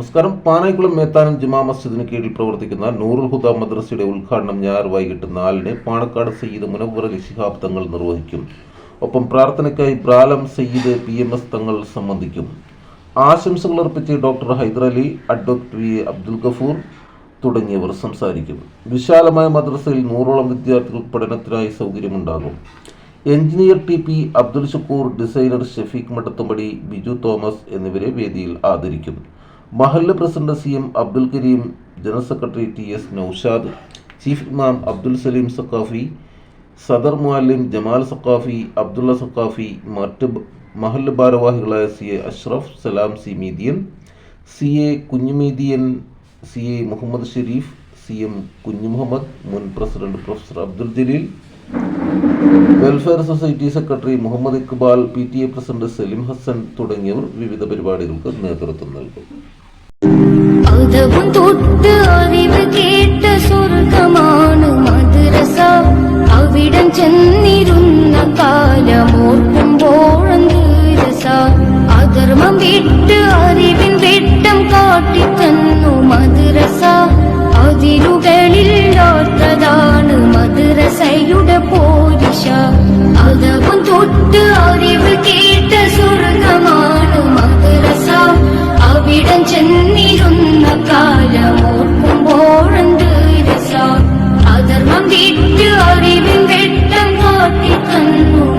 നമസ്കാരം. പാനായിക്കുളം മേത്താനം ജുമാ മസ്ജിദിന് കീഴിൽ പ്രവർത്തിക്കുന്ന നൂറുൽ ഹുദ മദ്രസയുടെ ഉദ്ഘാടനം ഞായർ വൈകിട്ട് നാലിന് പാണക്കാട് സയ്യിദ് മുനവ്വർ ശിഹാബ് തങ്ങൾ നിർവഹിക്കും. ഒപ്പം പ്രാർത്ഥനയ്ക്കായി ബ്രാലം Sayyid P M S Thangal സംബന്ധിക്കും. ആശംസകൾ അർപ്പിച്ച് doctor Hyderali advocate V Abdul Gafoor തുടങ്ങിയവർ സംസാരിക്കും. വിശാലമായ മദ്രസയിൽ നൂറോളം വിദ്യാർത്ഥികൾ പഠനത്തിനായി സൗകര്യമുണ്ടാകും. Engineer T P Abdul Shakkoor designer Shefeeq Mattathumpadi Biju Thomas എന്നിവരെ വേദിയിൽ ആദരിക്കും. മഹല്ല് president C M Abdul Karim general secretary T S Noushad chief ഇമാം അബ്ദുൽ സലീം സക്കാഫി സദർ മുഅല്ലിം ജമാൽ സക്കാഫി അബ്ദുള്ള സക്കാഫി മറ്റ് മഹല്ല ഭാരവാഹികളായ C A Ashraf Salam C Meedian C A Kunhumeedian C A Muhammad Shareef C M Kunhu Muhammad മുൻ president professor Abdul Jaleel welfare society secretary Muhammad Iqbal P T A president Salim Hasan തുടങ്ങിയവർ വിവിധ പരിപാടികൾക്ക് നേതൃത്വം നൽകും. അതവും തൊട്ട് അറിവ് കേട്ട സ്വർഗമാണ് മധുരസ അവിടം ചെന്നിരുന്ന കാലമോർക്കുമ്പോഴന്ത് രസ അധർമ്മം വിട്ട് അറിവിൻ വെട്ടം കാട്ടിത്തന്നു മധുരസ അതിരുകളില്ലാത്തതാണ് മധുരസയുടെ പോരിശ. അതവും തൊട്ട് അറിവ് I'm not more.